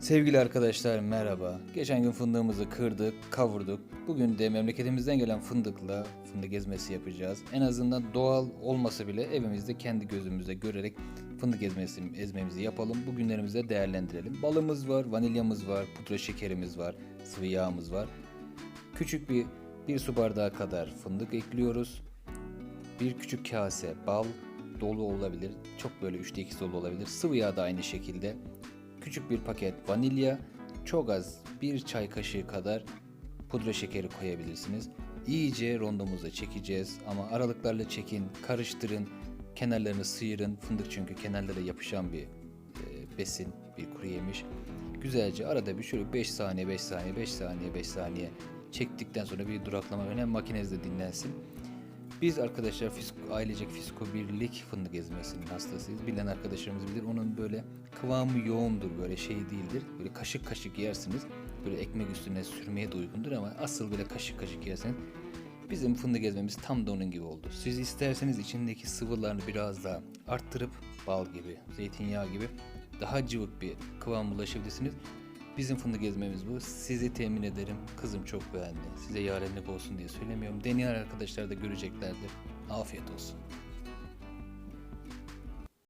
Sevgili arkadaşlar merhaba. Geçen gün fındığımızı kırdık, kavurduk. Bugün de memleketimizden gelen fındıkla fındık ezmesi yapacağız. En azından doğal olmasa bile evimizde kendi gözümüzle görerek fındık ezmesi, ezmemizi yapalım. Bugünlerimizi de değerlendirelim. Balımız var, vanilyamız var, pudra şekerimiz var, sıvı yağımız var. Küçük bir bir su bardağı kadar fındık ekliyoruz. Bir küçük kase bal dolu olabilir. Çok böyle üçte ikisi dolu olabilir. Sıvı yağ da aynı şekilde. Küçük bir paket vanilya. Çok az bir çay kaşığı kadar pudra şekeri koyabilirsiniz. İyice rondomuza çekeceğiz ama aralıklarla çekin, karıştırın, kenarlarını sıyırın. Fındık çünkü kenarlara yapışan bir e, besin, bir kuru yemiş. Güzelce arada bir şöyle 5 saniye, 5 saniye, 5 saniye, 5 saniye çektikten sonra bir duraklama önemli makinenizde dinlensin. Biz arkadaşlar fisko, ailecek fisko birlik fındık ezmesinin hastasıyız. Bilen arkadaşlarımız bilir. Onun böyle kıvamı yoğundur böyle şey değildir. Böyle kaşık kaşık yersiniz. Böyle ekmek üstüne sürmeye de uygundur ama asıl böyle kaşık kaşık yerseniz Bizim fındık ezmemiz tam da onun gibi oldu. Siz isterseniz içindeki sıvılarını biraz daha arttırıp bal gibi, zeytinyağı gibi daha cıvık bir kıvam ulaşabilirsiniz. Bizim fındık ezmemiz bu. Sizi temin ederim. Kızım çok beğendi. Size yarenlik olsun diye söylemiyorum. Deneyen arkadaşlar da göreceklerdir. Afiyet olsun.